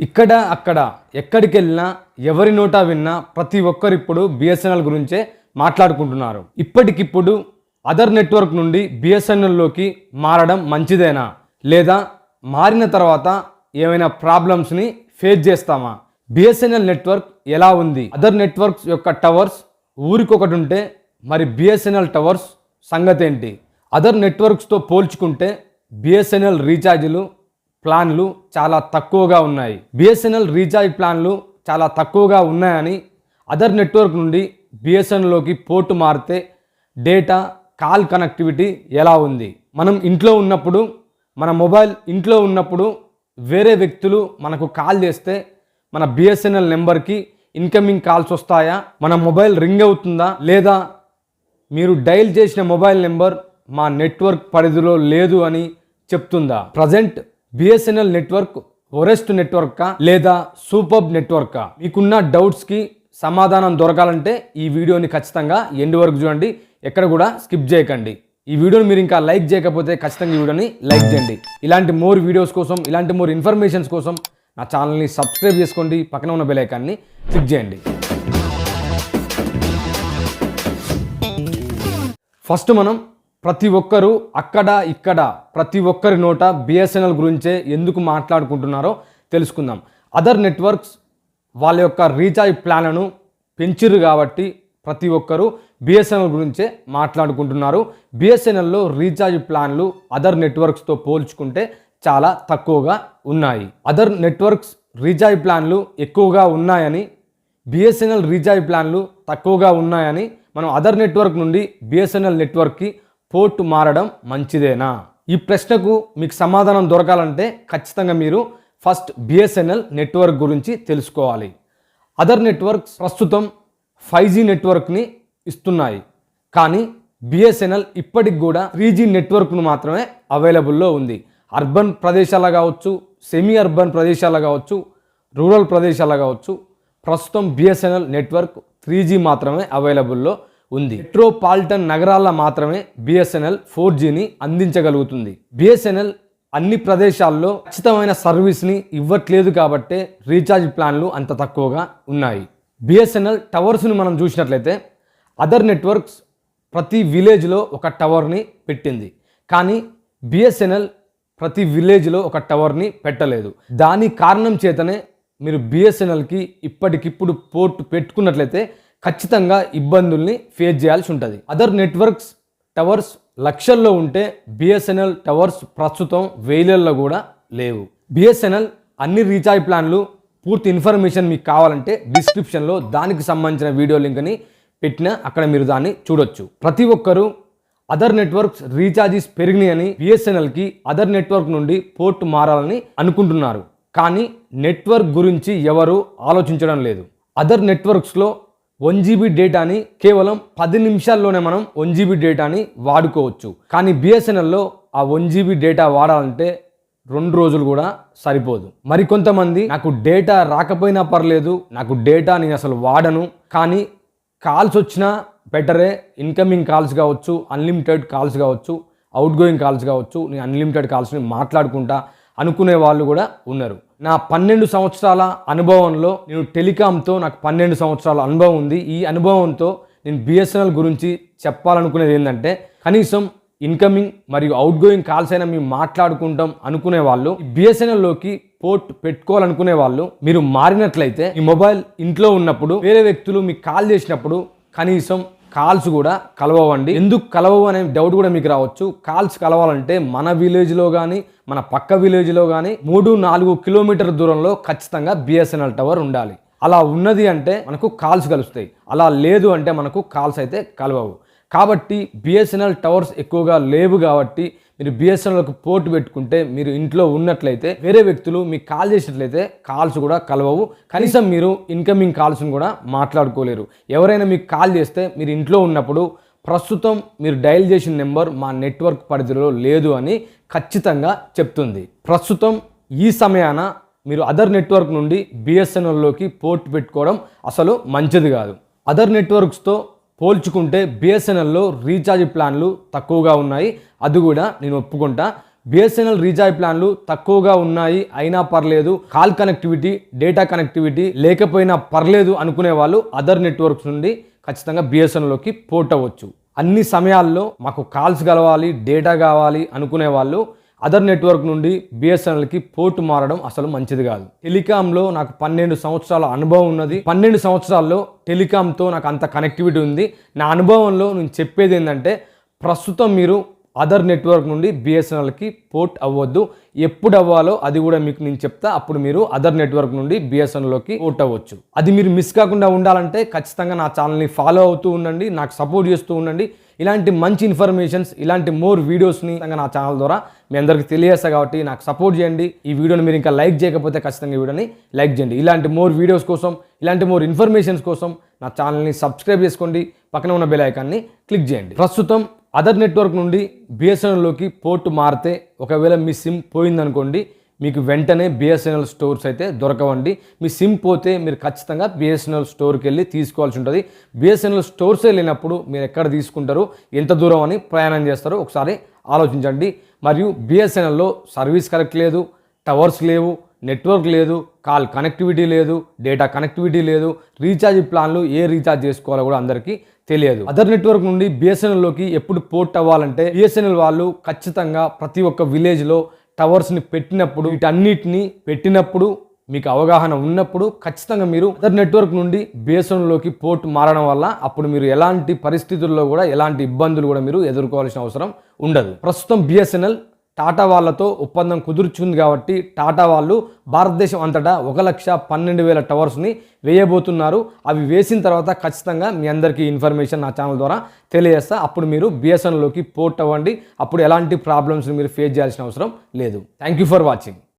ఇక్కడ అక్కడ ఎక్కడికి వెళ్ళినా ఎవరి నోటా విన్నా ప్రతి ఒక్కరు ఇప్పుడు బిఎస్ఎన్ఎల్ గురించే మాట్లాడుకుంటున్నారు. ఇప్పటికిప్పుడు అదర్ నెట్వర్క్ నుండి బిఎస్ఎన్ఎల్లోకి మారడం మంచిదేనా? లేదా మారిన తర్వాత ఏమైనా ప్రాబ్లమ్స్ని ఫేస్ చేస్తామా? బిఎస్ఎన్ఎల్ నెట్వర్క్ ఎలా ఉంది? అదర్ నెట్వర్క్స్ యొక్క టవర్స్ ఊరికొకటి ఉంటే మరి బిఎస్ఎన్ఎల్ టవర్స్ సంగతి ఏంటి అదర్ నెట్వర్క్స్తో పోల్చుకుంటే బిఎస్ఎన్ఎల్ రీఛార్జీలు ప్లాన్లు చాలా తక్కువగా ఉన్నాయి. బిఎస్ఎన్ఎల్ రీఛార్జ్ ప్లాన్లు చాలా తక్కువగా ఉన్నాయని అదర్ నెట్వర్క్ నుండి బిఎస్ఎన్ఎల్లోకి పోర్టు మారితే డేటా కాల్ కనెక్టివిటీ ఎలా ఉంది? మనం ఇంట్లో ఉన్నప్పుడు మన మొబైల్ ఇంట్లో ఉన్నప్పుడు వేరే వ్యక్తులు మనకు కాల్ చేస్తే మన బిఎస్ఎన్ఎల్ నెంబర్కి ఇన్కమింగ్ కాల్స్ వస్తాయా? మన మొబైల్ రింగ్ అవుతుందా? లేదా మీరు డైల్ చేసిన మొబైల్ నెంబర్ మా నెట్వర్క్ పరిధిలో లేదు అని చెప్తుందా? ప్రజెంట్ బిఎస్ఎన్ఎల్ నెట్వర్క్ ఒరెస్ట్ నెట్వర్కా లేదా సూపర్ నెట్వర్కా? మీకున్న డౌట్స్కి సమాధానం దొరకాలంటే ఈ వీడియోని ఖచ్చితంగా ఎండ్ వరకు చూడండి. ఎక్కడ కూడా స్కిప్ చేయకండి. ఈ వీడియోని మీరు ఇంకా లైక్ చేయకపోతే ఖచ్చితంగా ఈ వీడియోని లైక్ చేయండి. ఇలాంటి మోర్ వీడియోస్ కోసం ఇలాంటి మోర్ ఇన్ఫర్మేషన్స్ కోసం నా ఛానల్ని సబ్స్క్రైబ్ చేసుకోండి. పక్కన ఉన్న బెలైకాన్ని క్లిక్ చేయండి. ఫస్ట్ మనం ప్రతి ఒక్కరూ అక్కడ ఇక్కడ ప్రతి ఒక్కరి నోట బిఎస్ఎన్ఎల్ గురించే ఎందుకు మాట్లాడుకుంటున్నారో తెలుసుకుందాం. అదర్ నెట్వర్క్స్ వాళ్ళ యొక్క రీఛార్జ్ ప్లాన్లను పెంచిరు కాబట్టి ప్రతి ఒక్కరూ బిఎస్ఎన్ఎల్ గురించే మాట్లాడుకుంటున్నారు. బిఎస్ఎన్ఎల్లో రీఛార్జ్ ప్లాన్లు అదర్ నెట్వర్క్స్తో పోల్చుకుంటే చాలా తక్కువగా ఉన్నాయి. అదర్ నెట్వర్క్స్ రీఛార్జ్ ప్లాన్లు ఎక్కువగా ఉన్నాయని బిఎస్ఎన్ఎల్ రీఛార్జ్ ప్లాన్లు తక్కువగా ఉన్నాయని మనం అదర్ నెట్వర్క్ నుండి బిఎస్ఎన్ఎల్ నెట్వర్క్కి పోర్ట్ మారడం మంచిదేనా? ఈ ప్రశ్నకు మీకు సమాధానం దొరకాలంటే ఖచ్చితంగా మీరు ఫస్ట్ బిఎస్ఎన్ఎల్ నెట్వర్క్ గురించి తెలుసుకోవాలి. అదర్ నెట్వర్క్స్ ప్రస్తుతం ఫైవ్ జీ నెట్వర్క్ని ఇస్తున్నాయి. కానీ బిఎస్ఎన్ఎల్ ఇప్పటికి కూడా త్రీ జీ నెట్వర్క్ను మాత్రమే అవైలబుల్లో ఉంది. అర్బన్ ప్రదేశాలు కావచ్చు సెమీ అర్బన్ ప్రదేశాలు కావచ్చు రూరల్ ప్రదేశాలు కావచ్చు ప్రస్తుతం బిఎస్ఎన్ఎల్ నెట్వర్క్ త్రీ జీ మాత్రమే అవైలబుల్లో ఉంది. మెట్రోపాలిటన్ నగరాల్లో మాత్రమే బిఎస్ఎన్ఎల్ ఫోర్ జీని అందించగలుగుతుంది. బిఎస్ఎన్ఎల్ అన్ని ప్రదేశాల్లో ఖచ్చితమైన సర్వీస్ని ఇవ్వట్లేదు కాబట్టే రీఛార్జ్ ప్లాన్లు అంత తక్కువగా ఉన్నాయి. బిఎస్ఎన్ఎల్ టవర్స్ని మనం చూసినట్లయితే అదర్ నెట్వర్క్స్ ప్రతి విలేజ్లో ఒక టవర్ని పెట్టింది. కానీ బిఎస్ఎన్ఎల్ ప్రతి విలేజ్లో ఒక టవర్ని పెట్టలేదు. దాని కారణం చేతనే మీరు బిఎస్ఎన్ఎల్కి ఇప్పటికిప్పుడు పోర్ట్ పెట్టుకున్నట్లయితే ఖచ్చితంగా ఇబ్బందుల్ని ఫేస్ చేయాల్సి ఉంటుంది. అదర్ నెట్వర్క్స్ టవర్స్ లక్షల్లో ఉంటే బిఎస్ఎన్ఎల్ టవర్స్ ప్రస్తుతం వేలల్లో కూడా లేవు. బిఎస్ఎన్ఎల్ అన్ని రీఛార్జ్ ప్లాన్లు పూర్తి ఇన్ఫర్మేషన్ మీకు కావాలంటే డిస్క్రిప్షన్లో దానికి సంబంధించిన వీడియో లింక్ని పెట్టిన అక్కడ మీరు దాన్ని చూడొచ్చు. ప్రతి ఒక్కరూ అదర్ నెట్వర్క్స్ రీఛార్జెస్ పెరిగినాయని బిఎస్ఎన్ఎల్కి అదర్ నెట్వర్క్ నుండి పోర్ట్ మారాలని అనుకుంటున్నారు. కానీ నెట్వర్క్ గురించి ఎవరు ఆలోచించడం లేదు. అదర్ నెట్వర్క్స్లో వన్ జీబీ డేటాని కేవలం పది నిమిషాల్లోనే మనం వన్ జీబీ డేటాని వాడుకోవచ్చు. కానీ బిఎస్ఎన్ఎల్లో ఆ వన్ జీబీ డేటా వాడాలంటే రెండు రోజులు కూడా సరిపోదు. మరికొంతమంది నాకు డేటా రాకపోయినా పర్లేదు నాకు డేటా నేను అసలు వాడను కానీ కాల్స్ వచ్చినా బెటరే ఇన్కమింగ్ కాల్స్ కావచ్చు అన్లిమిటెడ్ కాల్స్ కావచ్చు అవుట్ గోయింగ్ కాల్స్ కావచ్చు నేను అన్లిమిటెడ్ కాల్స్ని మాట్లాడుకుంటా అనుకునే వాళ్ళు కూడా ఉన్నారు. నా పన్నెండు సంవత్సరాల అనుభవంలో నేను టెలికాంతో నాకు పన్నెండు సంవత్సరాల అనుభవం ఉంది. ఈ అనుభవంతో నేను బిఎస్ఎన్ఎల్ గురించి చెప్పాలనుకునేది ఏంటంటే కనీసం ఇన్కమింగ్ మరియు అవుట్గోయింగ్ కాల్స్ అయినా మేము మాట్లాడుకుంటాం అనుకునే వాళ్ళు బిఎస్ఎన్ఎల్లోకి పోర్ట్ పెట్టుకోవాలనుకునే వాళ్ళు మీరు మారినట్లయితే ఈ మొబైల్ ఇంట్లో ఉన్నప్పుడు వేరే వ్యక్తులు మీకు కాల్ చేసినప్పుడు కనీసం కాల్స్ కూడా కలవండి ఎందుకు కలవవు అనే డౌట్ కూడా మీకు రావచ్చు. కాల్స్ కలవాలంటే మన విలేజ్లో కానీ మన పక్క విలేజ్లో కానీ మూడు నాలుగు కిలోమీటర్ దూరంలో ఖచ్చితంగా బిఎస్ఎన్ఎల్ టవర్ ఉండాలి. అలా ఉన్నది అంటే మనకు కాల్స్ కలుస్తాయి. అలా లేదు అంటే మనకు కాల్స్ అయితే కలవవు. కాబట్టి బిఎస్ఎన్ఎల్ టవర్స్ ఎక్కువగా లేవు కాబట్టి మీరు బిఎస్ఎన్ఎల్కి పోర్ట్ పెట్టుకుంటే మీరు ఇంట్లో ఉన్నట్లయితే వేరే వ్యక్తులు మీకు కాల్ చేసినట్లయితే కాల్స్ కూడా కలవవు. కనీసం మీరు ఇన్కమింగ్ కాల్స్ని కూడా మాట్లాడుకోలేరు. ఎవరైనా మీకు కాల్ చేస్తే మీరు ఇంట్లో ఉన్నప్పుడు ప్రస్తుతం మీరు డయల్ చేసిన నెంబర్ మా నెట్వర్క్ పరిధిలో లేదు అని ఖచ్చితంగా చెప్తుంది. ప్రస్తుతం ఈ సమయాన మీరు అదర్ నెట్వర్క్ నుండి బిఎస్ఎన్ఎల్లోకి పోర్ట్ పెట్టుకోవడం అసలు మంచిది కాదు. అదర్ నెట్వర్క్స్తో పోల్చుకుంటే బిఎస్ఎన్ఎల్లో రీఛార్జ్ ప్లాన్లు తక్కువగా ఉన్నాయి. అది కూడా నేను ఒప్పుకుంటా. బిఎస్ఎన్ఎల్ రీఛార్జ్ ప్లాన్లు తక్కువగా ఉన్నాయి అయినా పర్లేదు. కాల్ కనెక్టివిటీ డేటా కనెక్టివిటీ లేకపోయినా పర్లేదు అనుకునే వాళ్ళు అదర్ నెట్వర్క్స్ నుండి ఖచ్చితంగా బిఎస్ఎన్ఎల్లోకి పోర్ట్ అవ్వచ్చు అన్ని సమయాల్లో మాకు కాల్స్ కలవాలి డేటా కావాలి అనుకునే వాళ్ళు అదర్ నెట్వర్క్ నుండి బిఎస్ఎన్ఎల్కి పోర్టు మారడం అసలు మంచిది కాదు. టెలికాంలో నాకు పన్నెండు సంవత్సరాల అనుభవం ఉన్నది. పన్నెండు సంవత్సరాల్లో టెలికాంతో నాకు అంత కనెక్టివిటీ ఉంది. నా అనుభవంలో నేను చెప్పేది ఏంటంటే ప్రస్తుతం మీరు అదర్ నెట్వర్క్ నుండి బిఎస్ఎన్ఎల్కి పోర్ట్ అవ్వద్దు. ఎప్పుడు అవ్వాలో అది కూడా మీకు నేను చెప్తా. అప్పుడు మీరు అదర్ నెట్వర్క్ నుండి బిఎస్ఎన్ఎల్లోకి పోర్ట్ అవ్వచ్చు. అది మీరు మిస్ కాకుండా ఉండాలంటే ఖచ్చితంగా నా ఛానల్ని ఫాలో అవుతూ ఉండండి నాకు సపోర్ట్ చేస్తూ ఉండండి. ఇలాంటి మంచి ఇన్ఫర్మేషన్స్ ఇలాంటి మోర్ వీడియోస్ని నా ఛానల్ ద్వారా మీ అందరికి తెలియజేస్తా కాబట్టి నాకు సపోర్ట్ చేయండి. ఈ వీడియోని మీరు ఇంకా లైక్ చేయకపోతే ఖచ్చితంగా ఈ వీడియోని లైక్ చేయండి. ఇలాంటి మోర్ వీడియోస్ కోసం ఇలాంటి మోర్ ఇన్ఫర్మేషన్స్ కోసం నా ఛానల్ని సబ్స్క్రైబ్ చేసుకోండి. పక్కన ఉన్న బెల్ ఐకాన్ని క్లిక్ చేయండి. ప్రస్తుతం అదర్ నెట్వర్క్ నుండి బిఎస్ఎన్ఎల్లోకి పోర్ట్ మారితే ఒకవేళ మీ సిమ్ పోయిందనుకోండి మీకు వెంటనే బిఎస్ఎన్ఎల్ స్టోర్స్ అయితే దొరకవండి. మీ సిమ్ పోతే మీరు ఖచ్చితంగా బిఎస్ఎన్ఎల్ స్టోర్కి వెళ్ళి తీసుకోవాల్సి ఉంటుంది. బిఎస్ఎన్ఎల్ స్టోర్స్ వెళ్ళినప్పుడు మీరు ఎక్కడ తీసుకుంటారు ఎంత దూరం అని ప్రయాణం చేస్తారో ఒకసారి ఆలోచించండి. మరియు బిఎస్ఎన్ఎల్లో సర్వీస్ కరెక్ట్ లేదు టవర్స్ లేవు నెట్వర్క్ లేదు కాల్ కనెక్టివిటీ లేదు డేటా కనెక్టివిటీ లేదు రీఛార్జ్ ప్లాన్లు ఏ రీఛార్జ్ చేసుకోవాలో కూడా అందరికీ తెలియదు. అదర్ నెట్వర్క్ నుండి బిఎస్ఎన్ఎల్లోకి ఎప్పుడు పోర్ట్ అవ్వాలంటే బిఎస్ఎన్ఎల్ వాళ్ళు ఖచ్చితంగా ప్రతి ఒక్క విలేజ్లో టవర్స్ని పెట్టినప్పుడు వీటన్నిటిని పెట్టినప్పుడు మీకు అవగాహన ఉన్నప్పుడు ఖచ్చితంగా మీరు అదర్ నెట్వర్క్ నుండి బిఎస్ఎన్ఎల్లోకి పోర్ట్ మారడం వల్ల అప్పుడు మీరు ఎలాంటి పరిస్థితుల్లో కూడా ఎలాంటి ఇబ్బందులు కూడా మీరు ఎదుర్కోవాల్సిన అవసరం ఉండదు. ప్రస్తుతం బిఎస్ఎన్ఎల్ టాటా వాళ్ళతో ఒప్పందం కుదుర్చుకుంది కాబట్టి టాటా వాళ్ళు భారతదేశం అంతటా ఒక లక్ష పన్నెండు వేల టవర్స్ని వేయబోతున్నారు. అవి వేసిన తర్వాత ఖచ్చితంగా మీ అందరికీ ఇన్ఫర్మేషన్ నా ఛానల్ ద్వారా తెలియజేస్తా. అప్పుడు మీరు బిఎస్ఎన్ఎల్లోకి పోర్ట్ అవ్వండి. అప్పుడు ఎలాంటి ప్రాబ్లమ్స్ మీరు ఫేస్ చేయాల్సిన అవసరం లేదు. Thank you for watching.